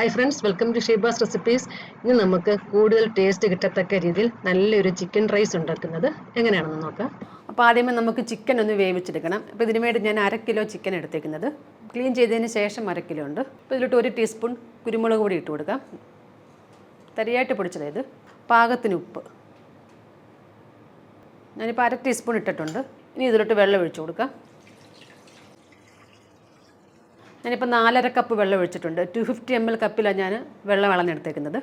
Hi friends welcome to Sheeba's recipes ഇന്ന് നമുക്ക് കൂടുതൽ ടേസ്റ്റ് കിട്ടത്തക്ക രീതിയിൽ നല്ലൊരു ചിക്കൻ റൈസ് ഉണ്ടാക്കുന്നത് എങ്ങനെയാണെന്ന് നോക്കാം. അപ്പോൾ ആദ്യമേ നമുക്ക് ചിക്കൻ ഒന്ന് വേവിച്ചെടുക്കണം. അപ്പോൾ ഇതിന് വേണ്ടി ഞാൻ അര കിലോ ചിക്കൻ എടുത്തേക്കുന്നത്. ക്ലീൻ ചെയ്തതിന് ശേഷം അര കിലോ ഉണ്ട്. അപ്പോൾ ഇതിലോട്ട് ഒരു ടീസ്പൂൺ കുരുമുളക് പൊടി ഇട്ട് കൊടുക്കാം. തരിയായിട്ട് പൊടിച്ചതായത് പാകത്തിന് ഉപ്പ്. ഞാനിപ്പോൾ അര ടീസ്പൂൺ ഇട്ടിട്ടുണ്ട്. ഇനി ഇതിലോട്ട് വെള്ളം ഒഴിച്ചു കൊടുക്കാം. ഞാനിപ്പോൾ നാലര കപ്പ് വെള്ളം ഒഴിച്ചിട്ടുണ്ട്. ടു ഫിഫ്റ്റി എം എൽ കപ്പിലാണ് ഞാൻ വെള്ളം അളന്നെടുത്തേക്കുന്നത്.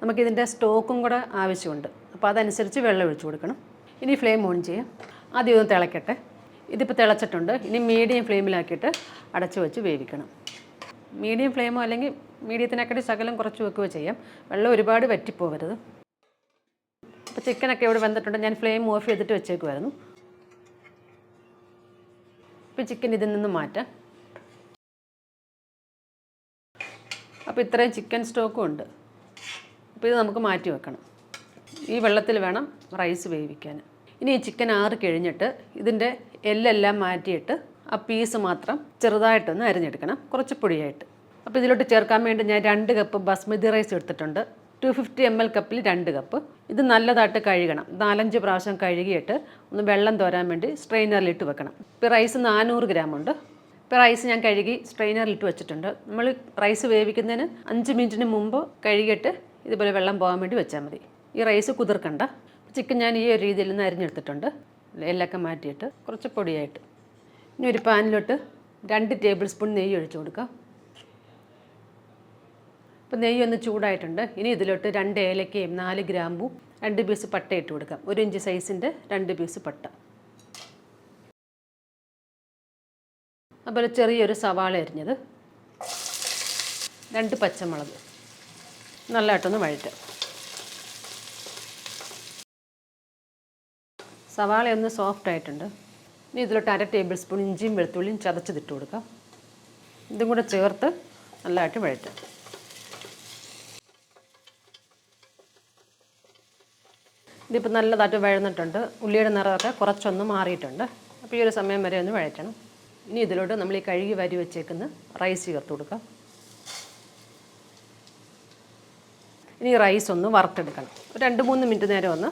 നമുക്കിതിന്റെ സ്റ്റോക്കും കൂടെ ആവശ്യമുണ്ട്. അപ്പോൾ അതനുസരിച്ച് വെള്ളം ഒഴിച്ചു കൊടുക്കണം. ഇനി ഫ്ലെയിം ഓൺ ചെയ്യാം. ആദ്യം ഒന്ന് തിളക്കട്ടെ. ഇതിപ്പോൾ തിളച്ചിട്ടുണ്ട്. ഇനി മീഡിയം ഫ്ലെയിമിലാക്കിയിട്ട് അടച്ചു വെച്ച് വേവിക്കണം. മീഡിയം ഫ്ലെയിമോ അല്ലെങ്കിൽ മീഡിയത്തിനെക്കാട്ടി ശകലം കുറച്ച് വെക്കുകയോ ചെയ്യാം. വെള്ളം ഒരുപാട് വറ്റിപ്പോകരുത് അപ്പോൾ ചിക്കനൊക്കെ ഇവിടെ വന്നിട്ടുണ്ട്. ഞാൻ ഫ്ലെയിം ഓഫ് ചെയ്തിട്ട് വെച്ചേക്കുമായിരുന്നു ഇപ്പോൾ ചിക്കൻ ഇതിൽ നിന്ന് മാറ്റാം. അപ്പോൾ ഇത്രയും ചിക്കൻ സ്റ്റോക്കും ഉണ്ട്. അപ്പോൾ ഇത് നമുക്ക് മാറ്റി വെക്കണം. ഈ വെള്ളത്തിൽ വേണം റൈസ് വേവിക്കാൻ. ഇനി ഈ ചിക്കൻ ആറ് കഴിഞ്ഞിട്ട് ഇതിന്റെ എല്ലെല്ലാം മാറ്റിയിട്ട് ആ പീസ് മാത്രം ചെറുതായിട്ടൊന്ന് അരിഞ്ഞെടുക്കണം. കുറച്ച് പൊടിയായിട്ട്. അപ്പോൾ ഇതിലോട്ട് ചേർക്കാൻ വേണ്ടി ഞാൻ രണ്ട് കപ്പ് ബസ്മതി റൈസ് എടുത്തിട്ടുണ്ട്. ടു ഫിഫ്റ്റി എം എൽ കപ്പിൽ രണ്ട് കപ്പ് ഇത് നല്ലതായിട്ട് കഴുകണം. നാലഞ്ച് പ്രാവശ്യം കഴുകിയിട്ട് ഒന്ന് വെള്ളം തോരാൻ വേണ്ടി സ്ട്രെയിനറിലിട്ട് വെക്കണം. ഇപ്പോൾ റൈസ് നാനൂറ് ഗ്രാം ഉണ്ട്. ഇപ്പോൾ റൈസ് ഞാൻ കഴുകി സ്ട്രെയിനറിലിട്ട് വെച്ചിട്ടുണ്ട്. നമ്മൾ റൈസ് വേവിക്കുന്നതിന് അഞ്ച് മിനിറ്റിന് മുമ്പ് കഴുകിയിട്ട് ഇതുപോലെ വെള്ളം പോകാൻ വേണ്ടി വെച്ചാൽ മതി. ഈ റൈസ് കുതിർക്കണ്ട. ചിക്കൻ ഞാൻ ഈ ഒരു രീതിയിൽ നിന്ന് അരിഞ്ഞെടുത്തിട്ടുണ്ട്. എല്ലൊക്കെ മാറ്റിയിട്ട് കുറച്ച് പൊടിയായിട്ട്. ഇനി ഒരു പാനിലോട്ട് രണ്ട് ടേബിൾ സ്പൂൺ നെയ്യ് ഒഴിച്ചു കൊടുക്കാം. ഇപ്പോൾ നെയ്യ് ഒന്ന് ചൂടായിട്ടുണ്ട്. ഇനി ഇതിലോട്ട് രണ്ട് ഏലക്കയും നാല് ഗ്രാമ്പും രണ്ട് പീസ് പട്ട ഇട്ട് കൊടുക്കാം. ഒരു ഇഞ്ച് സൈസിന്റെ രണ്ട് പീസ് പട്ട. അതുപോലെ ചെറിയൊരു സവാള അരിഞ്ഞത്. രണ്ട് പച്ചമുളക്. നല്ലതായിട്ടൊന്ന് വഴറ്റാം സവാള ഒന്ന് സോഫ്റ്റ് ആയിട്ടുണ്ട്. ഇനി ഇതിലോട്ട് അര ടേബിൾ സ്പൂൺ ഇഞ്ചിയും വെളുത്തുള്ളിയും ചതച്ചതിട്ട് കൊടുക്കാം ഇതും കൂടെ ചേർത്ത് നല്ലതായിട്ട് വഴറ്റാം ഇതിപ്പോൾ നല്ലതായിട്ട് വഴന്നിട്ടുണ്ട്. ഉള്ളിയുടെ നിറമൊക്കെ കുറച്ചൊന്ന് മാറിയിട്ടുണ്ട്. അപ്പോൾ ഈ ഒരു സമയം വരെ ഒന്ന് വഴറ്റണം. ഇനി ഇതിലോട്ട് നമ്മൾ ഈ കഴുകി വരി വെച്ചേക്കുന്ന റൈസ് ചേർത്ത് കൊടുക്കാം. ഇനി റൈസ് ഒന്ന് വറുത്തെടുക്കണം. ഒരു രണ്ട് മൂന്ന് മിനിറ്റ് നേരം ഒന്ന്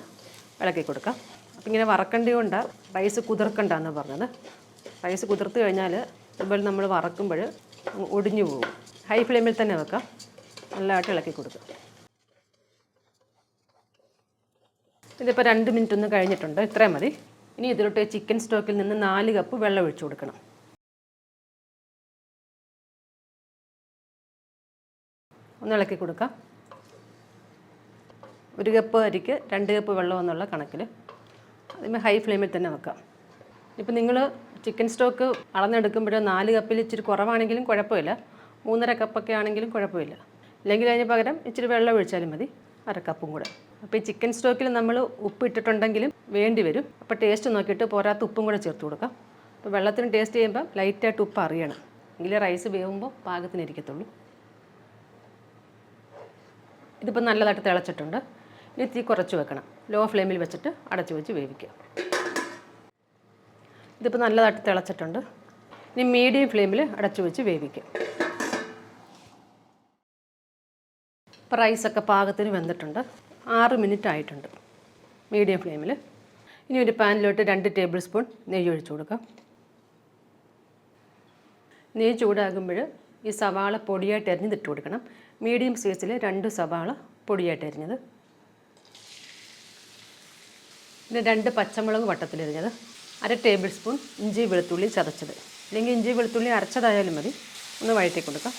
ഇളക്കി കൊടുക്കാം. അപ്പം ഇങ്ങനെ വറക്കേണ്ടതുകൊണ്ട് റൈസ് കുതിർക്കണ്ടെന്ന് പറഞ്ഞത്. റൈസ് കുതിർത്ത് കഴിഞ്ഞാൽ ഇതുപോലെ നമ്മൾ വറക്കുമ്പോൾ ഒടിഞ്ഞു പോകും. ഹൈ ഫ്ലെയിമിൽ തന്നെ വെക്കാം. നല്ലതായിട്ട് ഇളക്കി കൊടുക്കുക ഇതിപ്പോൾ രണ്ട് മിനിറ്റ് ഒന്ന് കഴിഞ്ഞിട്ടുണ്ട്. ഇത്രയും മതി. ഇനി ഇതിലോട്ട് ചിക്കൻ സ്റ്റോക്കിൽ നിന്ന് നാല് കപ്പ് വെള്ളം ഒഴിച്ചു കൊടുക്കണം. ഒന്ന് ഇളക്കി കൊടുക്കാം. ഒരു കപ്പ് അരിക്ക് രണ്ട് കപ്പ് വെള്ളം എന്നുള്ള കണക്കിൽ അതിന് ഹൈ ഫ്ലെയിമിൽ തന്നെ വെക്കാം. ഇപ്പം നിങ്ങൾ ചിക്കൻ സ്റ്റോക്ക് അളന്നെടുക്കുമ്പോഴോ നാല് കപ്പിൽ ഇച്ചിരി കുറവാണെങ്കിലും കുഴപ്പമില്ല. മൂന്നര കപ്പൊക്കെ ആണെങ്കിലും കുഴപ്പമില്ല. അല്ലെങ്കിൽ അതിന് പകരം ഇച്ചിരി വെള്ളം ഒഴിച്ചാലും മതി. അര കപ്പും കൂടെ. അപ്പോൾ ഈ ചിക്കൻ സ്റ്റോക്കിൽ നമ്മൾ ഉപ്പ് ഇട്ടിട്ടുണ്ടെങ്കിലും വേണ്ടി വരും. അപ്പോൾ ടേസ്റ്റ് നോക്കിയിട്ട് പോരാത്ത ഉപ്പും കൂടെ ചേർത്ത് കൊടുക്കാം. അപ്പോൾ വെള്ളത്തിന് ടേസ്റ്റ് ചെയ്യുമ്പോൾ ലൈറ്റായിട്ട് ഉപ്പ് അറിയണം. എങ്കിലേ റൈസ് വേവുമ്പോൾ പാകത്തിന് ഇരിക്കത്തുള്ളൂ ഇതിപ്പോൾ നല്ലതായിട്ട് തിളച്ചിട്ടുണ്ട്. ഇനി തീ കുറച്ച് വെക്കണം. ലോ ഫ്ലെയിമിൽ വെച്ചിട്ട് അടച്ചു വെച്ച് വേവിക്കുക. ഇതിപ്പോൾ നല്ലതായിട്ട് തിളച്ചിട്ടുണ്ട്. ഇനി മീഡിയം ഫ്ലെയിമിൽ അടച്ചു വെച്ച് വേവിക്കുക. ഇപ്പോൾ റൈസൊക്കെ പാകത്തിന് വെന്തിട്ടുണ്ട്. ആറ് മിനിറ്റ് ആയിട്ടുണ്ട് മീഡിയം ഫ്ലെയിമിൽ. ഇനി ഒരു പാനിലോട്ട് രണ്ട് ടേബിൾ സ്പൂൺ നെയ്യ് ഒഴിച്ചു കൊടുക്കാം. നെയ്യ് ചൂടാകുമ്പോൾ ഈ സവാള പൊടിയായിട്ട് അരിഞ്ഞത് ഇട്ട് കൊടുക്കണം. മീഡിയം സൈസിൽ രണ്ട് സവാള പൊടിയായിട്ട് അരിഞ്ഞത്. പിന്നെ രണ്ട് പച്ചമുളക് വട്ടത്തിൽ വട്ടത്തിലരിഞ്ഞത് അര ടേബിൾ സ്പൂൺ ഇഞ്ചി വെളുത്തുള്ളി ചതച്ചത്. അല്ലെങ്കിൽ ഇഞ്ചി വെളുത്തുള്ളി അരച്ചതായാലും മതി. ഒന്ന് വഴറ്റി കൊടുക്കാം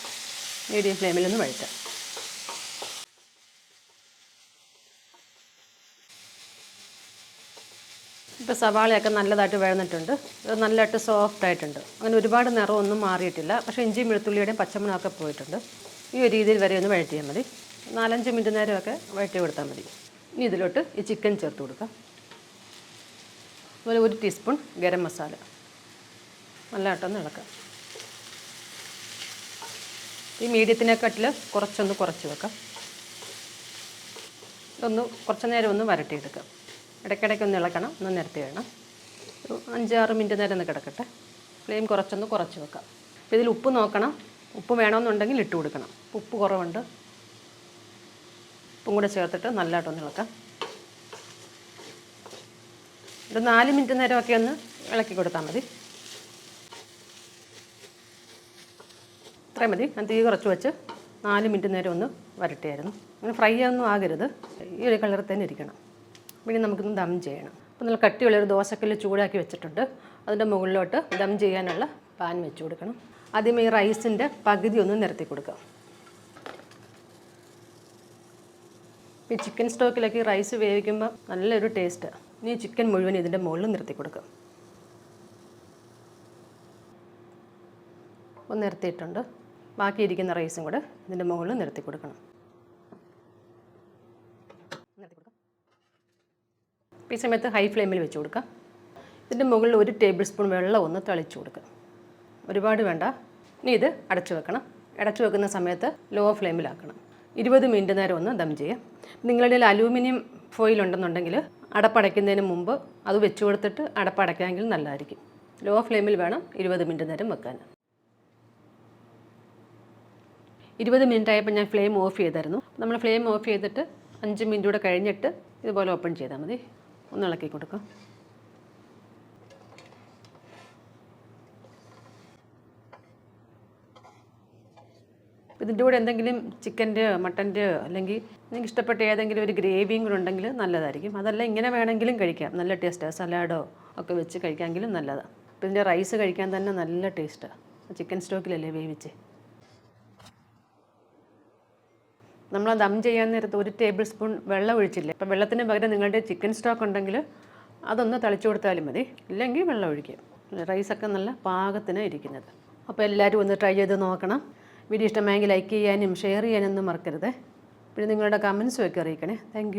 മീഡിയം ഫ്ലെയിമിൽ ഒന്ന് വഴറ്റാം. ഇപ്പോൾ സവാളയൊക്കെ നല്ലതായിട്ട് വഴന്നിട്ടുണ്ട്. ഇത് നല്ലതായിട്ട് സോഫ്റ്റ് ആയിട്ടുണ്ട്. അങ്ങനെ ഒരുപാട് നിറമൊന്നും മാറിയിട്ടില്ല. പക്ഷേ ഇഞ്ചിയും വെളുത്തുള്ളിയുടെയും പച്ചമുളകൊക്കെ പോയിട്ടുണ്ട്. ഈ ഒരു രീതിയിൽ വരെ ഒന്ന് വഴറ്റിയാൽ മതി. നാലഞ്ച് മിനിറ്റ് നേരമൊക്കെ വഴറ്റി കൊടുത്താൽ മതി. ഇനി ഇതിലോട്ട് ഈ ചിക്കൻ ചേർത്ത് കൊടുക്കാം. അതുപോലെ ഒരു ടീസ്പൂൺ ഗരം മസാല. നല്ലതായിട്ടൊന്ന് ഇളക്കാം. ഈ മീഡിയത്തിനെക്കാട്ടിൽ കുറച്ചൊന്ന് കുറച്ച് വെക്കാം. ഒന്ന് കുറച്ച് നേരം ഒന്ന് വരട്ടിയെടുക്കാം. ഇടയ്ക്കിടയ്ക്ക് ഒന്ന് ഇളക്കണം. ഒന്ന് നിരത്തി വേണം. ഒരു അഞ്ചാറ് മിനിറ്റ് നേരം ഒന്ന് കിടക്കട്ടെ. ഫ്ലെയിം കുറച്ചൊന്ന് കുറച്ച് വെക്കാം. അപ്പോൾ ഇതിൽ ഉപ്പ് നോക്കണം. ഉപ്പ് വേണമെന്നുണ്ടെങ്കിൽ ഇട്ട് കൊടുക്കണം. ഉപ്പ് കുറവുണ്ട്. ഉപ്പും കൂടെ ചേർത്തിട്ട് നല്ലതായിട്ടൊന്ന് ഇളക്കാം. ഒരു നാല് മിനിറ്റ് നേരമൊക്കെ ഒന്ന് ഇളക്കി കൊടുത്താൽ മതി. അത്രയും മതി. ഞാൻ തീ കുറച്ച് വെച്ച് നാല് മിനിറ്റ് നേരം ഒന്ന് വരട്ടിയായിരുന്നു. അങ്ങനെ ഫ്രൈ ഒന്നും ആകരുത്. ഈ ഒരു കളറിൽ തന്നെ ഇരിക്കണം. പിന്നെ നമുക്കൊന്ന് ദം ചെയ്യണം. അപ്പോൾ നല്ല കട്ടിയുള്ളൊരു ദോശക്കല്ല് ചൂടാക്കി വെച്ചിട്ടുണ്ട്. അതിന്റെ മുകളിലോട്ട് ദം ചെയ്യാനുള്ള പാൻ വെച്ച് കൊടുക്കണം. ആദ്യം ഈ റൈസിന്റെ പകുതി ഒന്ന് നിരത്തി കൊടുക്കാം. ഈ ചിക്കൻ സ്റ്റോക്കിലൊക്കെ റൈസ് വേവിക്കുമ്പോൾ നല്ലൊരു ടേസ്റ്റ്. ഇനി ചിക്കൻ മുഴുവൻ ഇതിന്റെ മുകളിൽ നിർത്തി കൊടുക്കാം. ഒന്ന് നിർത്തിയിട്ടുണ്ട്. ബാക്കിയിരിക്കുന്ന റൈസും കൂടെ ഇതിന്റെ മുകളിൽ നിരത്തി കൊടുക്കണം നിരത്തി കൊടുക്കാം അപ്പോൾ ഈ സമയത്ത് ഹൈ ഫ്ലെയിമിൽ വെച്ച് കൊടുക്കാം. ഇതിന്റെ മുകളിൽ ഒരു ടേബിൾ സ്പൂൺ വെള്ളം ഒന്ന് തളിച്ചു കൊടുക്കുക. ഒരുപാട് വേണ്ട. ഇനി ഇത് അടച്ചു വെക്കണം. അടച്ചു വെക്കുന്ന സമയത്ത് ലോ ഫ്ലെയിമിലാക്കണം ഇരുപത് മിനിറ്റ് നേരം ഒന്ന് ദം ചെയ്യുക. നിങ്ങളുടെ അലൂമിനിയം ഫോയിൽ ഉണ്ടെന്നുണ്ടെങ്കിൽ അടപ്പടയ്ക്കുന്നതിന് മുമ്പ് അത് വെച്ചു കൊടുത്തിട്ട് അടപ്പടയ്ക്കാമെങ്കിൽ നല്ലതായിരിക്കും. ലോ ഫ്ലെയിമിൽ വേണം ഇരുപത് മിനിറ്റ് നേരം വെക്കാൻ. ഇരുപത് മിനിറ്റ് ആയപ്പോൾ ഞാൻ ഫ്ലെയിം ഓഫ് ചെയ്തായിരുന്നു. നമ്മൾ ഫ്ലെയിം ഓഫ് ചെയ്തിട്ട് അഞ്ച് മിനിറ്റ് കൂടെ കഴിഞ്ഞിട്ട് ഇതുപോലെ ഓപ്പൺ ചെയ്താൽ മതി. ഒന്ന് ഇളക്കി കൊടുക്കാം. ഇതിന്റെ കൂടെ എന്തെങ്കിലും ചിക്കന്റെ മട്ടന്റെ അല്ലെങ്കിൽ നിങ്ങൾക്ക് ഇഷ്ടപ്പെട്ട ഏതെങ്കിലും ഒരു ഗ്രേവിയും കൂടെ ഉണ്ടെങ്കിൽ നല്ലതായിരിക്കും. അതല്ല ഇങ്ങനെ വേണമെങ്കിലും കഴിക്കാം. നല്ല ടേസ്റ്റാണ് സലാഡോ ഒക്കെ വെച്ച് കഴിക്കാമെങ്കിലും നല്ലതാണ് അപ്പോൾ ഇതിന്റെ റൈസ് കഴിക്കാൻ തന്നെ നല്ല ടേസ്റ്റാണ് ചിക്കൻ സ്റ്റോക്കിലല്ലേ വേവിച്ച്? നമ്മൾ ദം ചെയ്യാൻ നേരത്ത് ഒരു ടേബിൾ സ്പൂൺ വെള്ളം ഒഴിച്ചില്ല? അപ്പോൾ വെള്ളത്തിന് പകരം നിങ്ങളുടെ ചിക്കൻ സ്റ്റോക്ക് ഉണ്ടെങ്കിൽ അതൊന്ന് തളിച്ചു കൊടുത്താലും മതി. ഇല്ലെങ്കിൽ വെള്ളം ഒഴിക്കുക. റൈസൊക്കെ നല്ല പാകത്തിന് ഇരിക്കുന്നത്. അപ്പോൾ എല്ലാവരും ഒന്ന് ട്രൈ ചെയ്ത് നോക്കണം. വീഡിയോ ഇഷ്ടമായെങ്കിൽ ലൈക്ക് ചെയ്യാനും ഷെയർ ചെയ്യാനൊന്നും മറക്കരുത്. പിന്നെ നിങ്ങളുടെ കമൻസും ഒക്കെ അറിയിക്കണേ. താങ്ക്